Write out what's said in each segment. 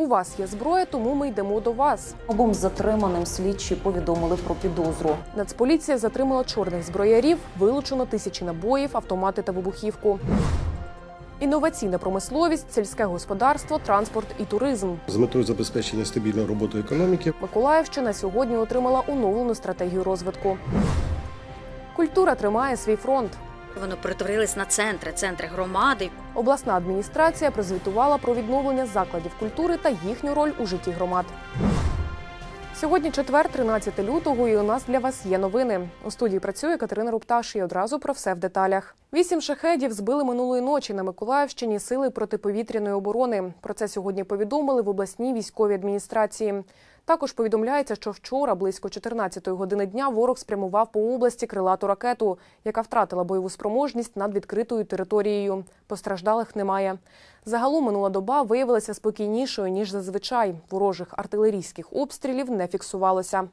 У вас є зброя, тому ми йдемо до вас. Обом затриманим слідчі повідомили про підозру. Нацполіція затримала чорних зброярів, вилучено тисячі набоїв, автомати та вибухівку. Інноваційна промисловість, сільське господарство, транспорт і туризм. З метою забезпечення стабільної роботи економіки Миколаївщина сьогодні отримала оновлену стратегію розвитку. Культура тримає свій фронт. Воно перетворилось на центри, центри громади. Обласна адміністрація прозвітувала про відновлення закладів культури та їхню роль у житті громад. Сьогодні четвер, 13 лютого, і у нас для вас є новини. У студії працює Катерина Рупташ і одразу про все в деталях. Вісім шахедів збили минулої ночі на Миколаївщині сили протиповітряної оборони. Про це сьогодні повідомили в обласній військовій адміністрації. Також повідомляється, що вчора, близько 14-ї години дня, ворог спрямував по області крилату ракету, яка втратила бойову спроможність над відкритою територією. Постраждалих немає. Загалом минула доба виявилася спокійнішою ніж зазвичай. Ворожих артилерійських обстрілів не фіксувалося.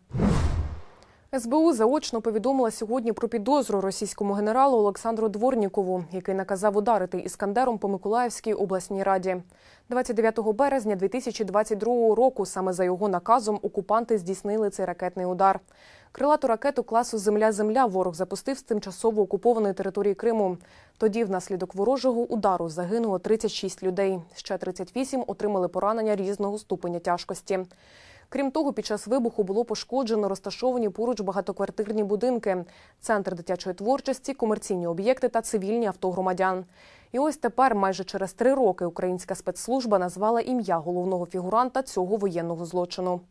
СБУ заочно повідомила сьогодні про підозру російському генералу Олександру Дворнікову, який наказав ударити іскандером по Миколаївській обласній раді. 29 березня 2022 року саме за його наказом окупанти здійснили цей ракетний удар. Крилату ракету класу Земля-Земля ворог запустив з тимчасово окупованої території Криму. Тоді, внаслідок ворожого удару, загинуло 36 людей. Ще 38 отримали поранення різного ступеня тяжкості. Крім того, під час вибуху було пошкоджено розташовані поруч багатоквартирні будинки, центр дитячої творчості, комерційні об'єкти та цивільні авто громадян. І ось тепер, майже через три роки, українська спецслужба назвала ім'я головного фігуранта цього воєнного злочину.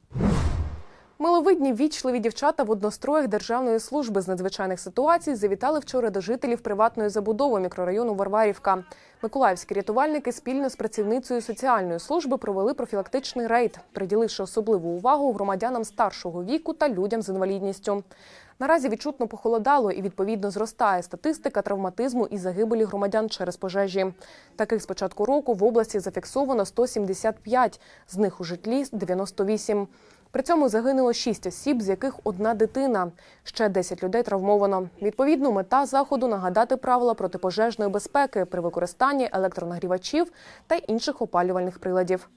Миловидні вічливі дівчата в одностроях Державної служби з надзвичайних ситуацій завітали вчора до жителів приватної забудови мікрорайону Варварівка. Миколаївські рятувальники спільно з працівницею соціальної служби провели профілактичний рейд, приділивши особливу увагу громадянам старшого віку та людям з інвалідністю. Наразі відчутно похолодало і відповідно зростає статистика травматизму і загибелі громадян через пожежі. Таких з початку року в області зафіксовано 175, з них у житлі 98. При цьому загинуло шість осіб, з яких одна дитина. Ще 10 людей травмовано. Відповідно, мета заходу нагадати правила протипожежної безпеки при використанні електронагрівачів та інших опалювальних приладів.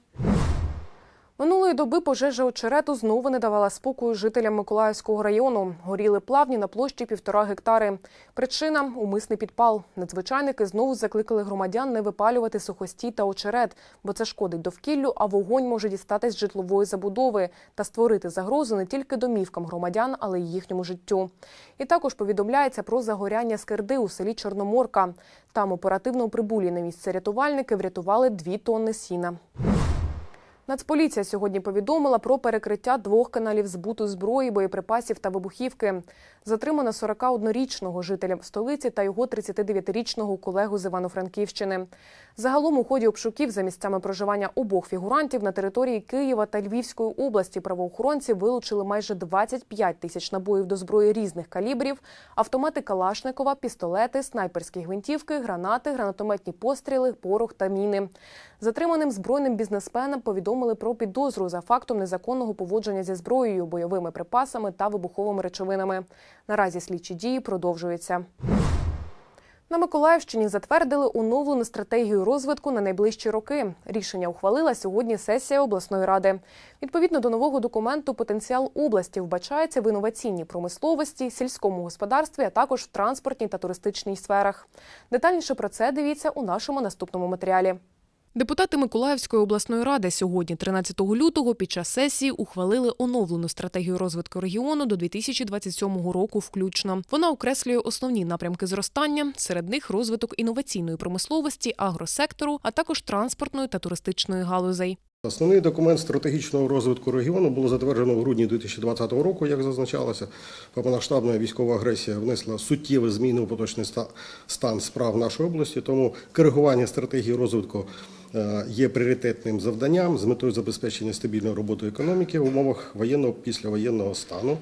Минулої доби пожежа очерету знову не давала спокою жителям Миколаївського району. Горіли плавні на площі півтора гектари. Причина умисний підпал. Надзвичайники знову закликали громадян не випалювати сухостій та очерет, бо це шкодить довкіллю, а вогонь може дістатись житлової забудови та створити загрозу не тільки домівкам громадян, але й їхньому життю. І також повідомляється про загоряння скирди у селі Чорноморка. Там оперативно прибулі на місце рятувальники врятували дві тонни сіна. Нацполіція сьогодні повідомила про перекриття двох каналів збуту зброї, боєприпасів та вибухівки. Затримано 41-річного жителя столиці та його 39-річного колегу з Івано-Франківщини. Загалом у ході обшуків за місцями проживання обох фігурантів на території Києва та Львівської області правоохоронці вилучили майже 25 тисяч набоїв до зброї різних калібрів, автомати Калашникова, пістолети, снайперські гвинтівки, гранати, гранатометні постріли, порох та міни. Затриманим збройним бізнесменам повідомили про підозру за фактом незаконного поводження зі зброєю, бойовими припасами та вибуховими речовинами. Наразі слідчі дії продовжуються. На Миколаївщині затвердили оновлену стратегію розвитку на найближчі роки. Рішення ухвалила сьогодні сесія обласної ради. Відповідно до нового документу, потенціал області вбачається в інноваційній промисловості, сільському господарстві, а також в транспортній та туристичній сферах. Детальніше про це дивіться у нашому наступному матеріалі. Депутати Миколаївської обласної ради сьогодні, 13 лютого, під час сесії ухвалили оновлену стратегію розвитку регіону до 2027 року. Включно вона окреслює основні напрямки зростання, серед них розвиток інноваційної промисловості, агросектору, а також транспортної та туристичної галузей. Основний документ стратегічного розвитку регіону було затверджено в грудні 2020 року, як зазначалося. Повномасштабна військова агресія внесла суттєві зміни у поточний стан справ нашої області. Тому коригування стратегії розвитку є пріоритетним завданням з метою забезпечення стабільної роботи економіки в умовах воєнного післявоєнного стану,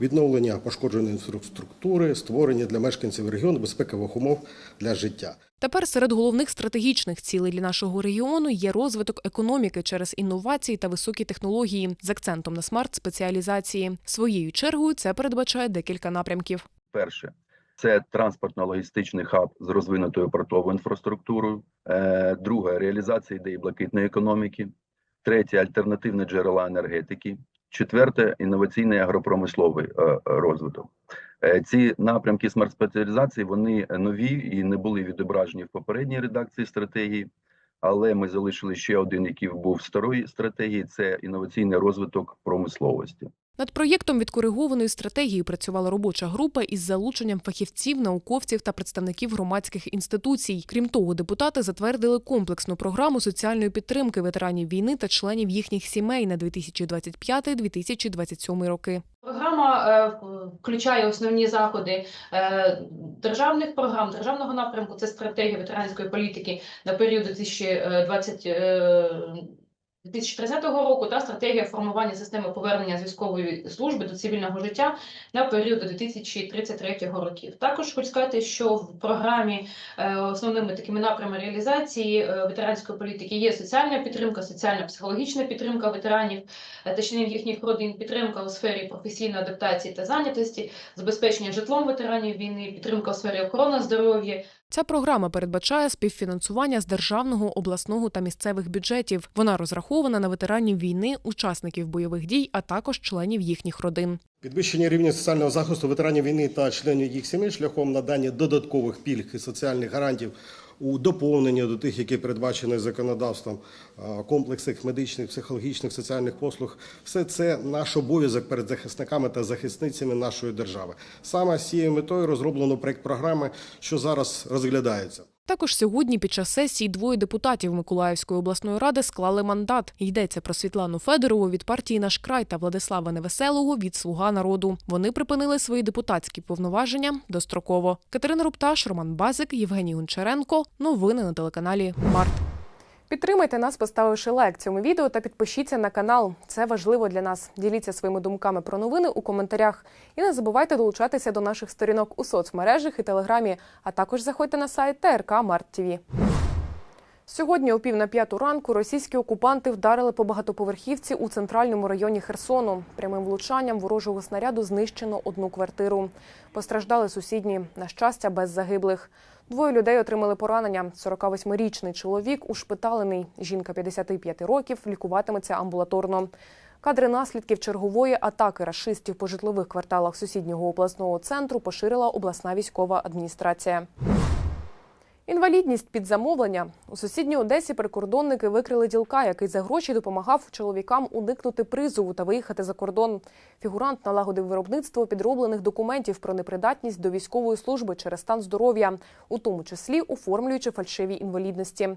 відновлення пошкодженої інфраструктури, створення для мешканців регіону безпекових умов для життя. Тепер серед головних стратегічних цілей для нашого регіону є розвиток економіки через інновації та високі технології з акцентом на смарт-спеціалізації. Своєю чергою це передбачає декілька напрямків. Перше це транспортно-логістичний хаб з розвинутою портовою інфраструктурою. Е, Друге реалізація ідеї блакитної економіки. третє альтернативне джерела енергетики, четверте інноваційний агропромисловий е, розвиток. Е, Ці напрямки смарт-спеціалізації вони нові і не були відображені в попередній редакції стратегії. Але ми залишили ще один, який був старої стратегії: це інноваційний розвиток промисловості. Над проєктом відкоригованої стратегії працювала робоча група із залученням фахівців, науковців та представників громадських інституцій. Крім того, депутати затвердили комплексну програму соціальної підтримки ветеранів війни та членів їхніх сімей на 2025-2027 роки. Програма е, включає основні заходи е, державних програм, державного напрямку. Це стратегія ветеранської політики на період 2020 е, 2030 року та стратегія формування системи повернення з військової служби до цивільного життя на період до 2033 років. Також хочу сказати, що в програмі е, основними такими напрямами реалізації е, ветеранської політики є соціальна підтримка, соціальна психологічна підтримка ветеранів е, членів їхніх родин, підтримка у сфері професійної адаптації та зайнятості, забезпечення житлом ветеранів війни, підтримка у сфері охорони здоров'я, Ця програма передбачає співфінансування з державного, обласного та місцевих бюджетів. Вона розрахована на ветеранів війни, учасників бойових дій, а також членів їхніх родин. Підвищення рівня соціального захисту ветеранів війни та членів їх сімей шляхом надання додаткових пільг і соціальних гарантів у доповнення до тих, які передбачені законодавством комплексних медичних, психологічних, соціальних послуг. Все це наш обов'язок перед захисниками та захисницями нашої держави. Саме з цією метою розроблено проект програми, що зараз розглядається. Також сьогодні під час сесії двоє депутатів Миколаївської обласної ради склали мандат. Йдеться про Світлану Федорову від партії Наш край та Владислава Невеселого від Слуга народу. Вони припинили свої депутатські повноваження достроково. Катерина Рупташ, Роман Базик, Євгеній Гончаренко. Новини на телеканалі Март. Підтримайте нас, поставивши лайк цьому відео та підпишіться на канал. Це важливо для нас. Діліться своїми думками про новини у коментарях. І не забувайте долучатися до наших сторінок у соцмережах і телеграмі, а також заходьте на сайт ТРК Март ТВ. Сьогодні о пів на п'яту ранку російські окупанти вдарили по багатоповерхівці у центральному районі Херсону. Прямим влучанням ворожого снаряду знищено одну квартиру. Постраждали сусідні, на щастя, без загиблих. Двоє людей отримали поранення. 48-річний чоловік ушпиталений. Жінка 55 років лікуватиметься амбулаторно. Кадри наслідків чергової атаки рашистів по житлових кварталах сусіднього обласного центру поширила обласна військова адміністрація. Інвалідність під замовлення у сусідній Одесі прикордонники викрили ділка, який за гроші допомагав чоловікам уникнути призову та виїхати за кордон. Фігурант налагодив виробництво підроблених документів про непридатність до військової служби через стан здоров'я, у тому числі оформлюючи фальшиві інвалідності.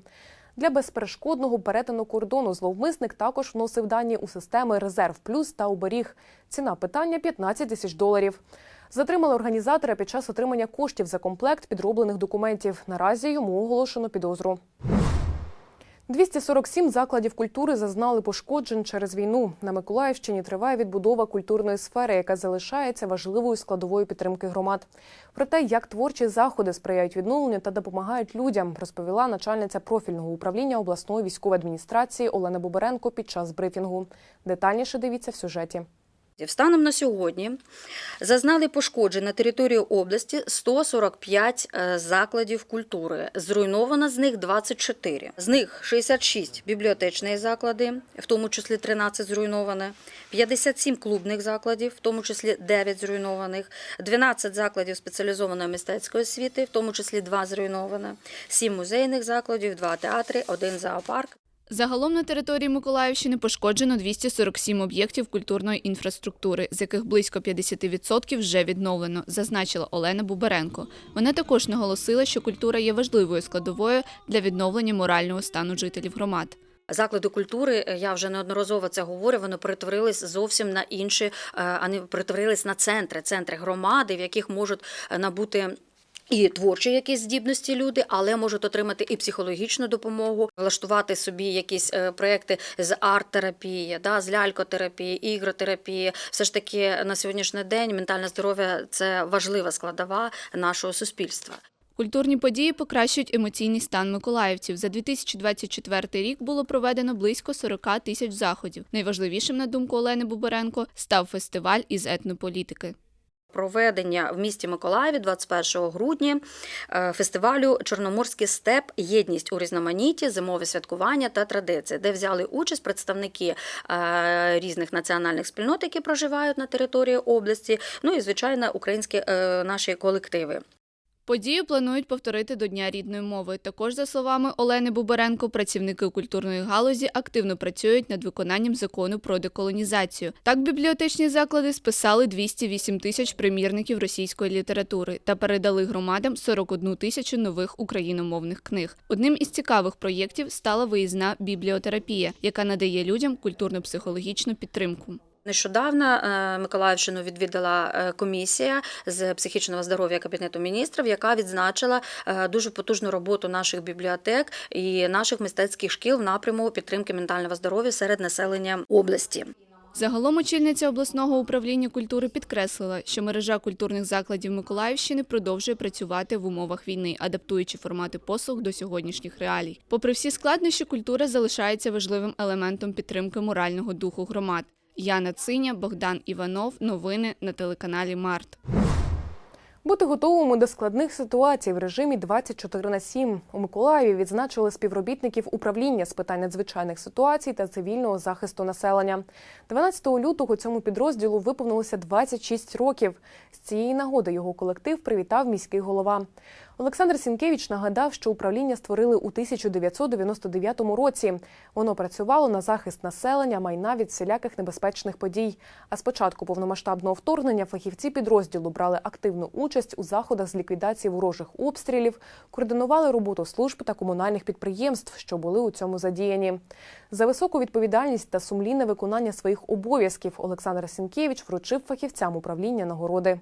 Для безперешкодного перетину кордону зловмисник також вносив дані у системи Резерв Плюс та оберіг. Ціна питання 15 тисяч доларів. Затримали організатора під час отримання коштів за комплект підроблених документів. Наразі йому оголошено підозру. 247 закладів культури зазнали пошкоджень через війну. На Миколаївщині триває відбудова культурної сфери, яка залишається важливою складовою підтримки громад. Про те, як творчі заходи сприяють відновленню та допомагають людям, розповіла начальниця профільного управління обласної військової адміністрації Олена Боберенко під час брифінгу. Детальніше дивіться в сюжеті. Станом на сьогодні зазнали пошкоджень на території області 145 е, закладів культури. Зруйновано з них 24. З них 66 бібліотечні заклади, в тому числі 13 зруйновано, 57 клубних закладів, в тому числі 9 зруйнованих, 12 закладів спеціалізованої мистецької освіти, в тому числі 2 зруйновано, 7 музейних закладів, 2 театри, 1 зоопарк. Загалом на території Миколаївщини пошкоджено 247 об'єктів культурної інфраструктури, з яких близько 50% вже відновлено, зазначила Олена Бубаренко. Вона також наголосила, що культура є важливою складовою для відновлення морального стану жителів громад. Заклади культури, е, я вже неодноразово це говорю, вони перетворились зовсім на інші, е, а не перетворились на центри, центри громади, в яких можуть е, набути. І творчі якісь здібності люди, але можуть отримати і психологічну допомогу, влаштувати собі якісь е, проекти з арт-терапії, да, з лялькотерапії, ігротерапії. Все ж таки на сьогоднішній день ментальне здоров'я це важлива складова нашого суспільства. Культурні події покращують емоційний стан миколаївців. За 2024 рік було проведено близько 40 тисяч заходів. Найважливішим, на думку Олени Бубаренко, став фестиваль із етнополітики. Проведення в місті Миколаєві 21 грудня е, фестивалю Чорноморський степ Єдність у різноманітті, зимове святкування та традиції, де взяли участь представники е, різних національних спільнот, які проживають на території області. Ну і звичайно, українські е, наші колективи. Подію планують повторити до Дня рідної мови. Також, за словами Олени Бубаренко, працівники культурної галузі активно працюють над виконанням закону про деколонізацію. Так, бібліотечні заклади списали 208 тисяч примірників російської літератури та передали громадам 41 тисячу нових україномовних книг. Одним із цікавих проєктів стала виїзна бібліотерапія, яка надає людям культурно-психологічну підтримку. Нещодавно е, Миколаївщину відвідала е, комісія з психічного здоров'я Кабінету міністрів, яка відзначила е, дуже потужну роботу наших бібліотек і наших мистецьких шкіл в напряму підтримки ментального здоров'я серед населення області. Загалом очільниця обласного управління культури підкреслила, що мережа культурних закладів Миколаївщини продовжує працювати в умовах війни, адаптуючи формати послуг до сьогоднішніх реалій. Попри всі складнощі, культура залишається важливим елементом підтримки морального духу громад. Яна Циня, Богдан Іванов. Новини на телеканалі Март. Бути готовими до складних ситуацій в режимі 24 на 7. У Миколаєві відзначили співробітників управління з питань надзвичайних ситуацій та цивільного захисту населення. 12 лютого цьому підрозділу виповнилося 26 років. З цієї нагоди його колектив привітав міський голова. Олександр Сінкевич нагадав, що управління створили у 1999 році. Воно працювало на захист населення, майна від всіляких небезпечних подій. А з початку повномасштабного вторгнення фахівці підрозділу брали активну участь у заходах з ліквідації ворожих обстрілів, координували роботу служб та комунальних підприємств, що були у цьому задіяні. За високу відповідальність та сумлінне виконання своїх обов'язків Олександр Сінкевич вручив фахівцям управління нагороди.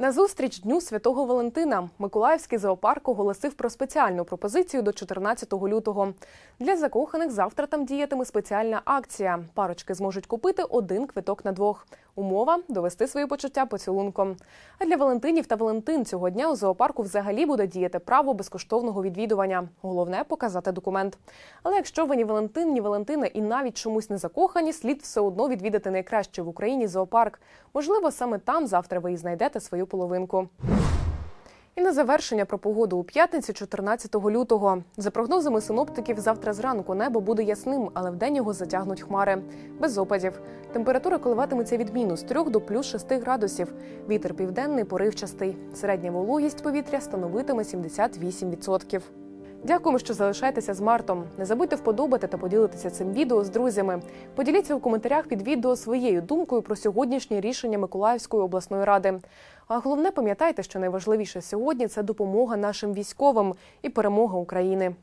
На зустріч Дню Святого Валентина Миколаївський зоопарк оголосив про спеціальну пропозицію до 14 лютого. Для закоханих завтра там діятиме спеціальна акція. Парочки зможуть купити один квиток на двох. Умова довести свої почуття поцілунком. А для Валентинів та Валентин цього дня у зоопарку взагалі буде діяти право безкоштовного відвідування. Головне показати документ. Але якщо ви ні Валентин, ні Валентина і навіть чомусь не закохані, слід все одно відвідати найкраще в Україні зоопарк. Можливо, саме там завтра ви і знайдете свою половинку. І на завершення про погоду у п'ятницю, 14 лютого. За прогнозами синоптиків, завтра зранку небо буде ясним, але вдень його затягнуть хмари. Без опадів. Температура коливатиметься від мінус 3 до плюс 6 градусів. Вітер південний поривчастий. Середня вологість повітря становитиме 78%. Дякуємо, що залишаєтеся з Мартом. Не забудьте вподобати та поділитися цим відео з друзями. Поділіться у коментарях під відео своєю думкою про сьогоднішнє рішення Миколаївської обласної ради. А головне, пам'ятайте, що найважливіше сьогодні це допомога нашим військовим і перемога України.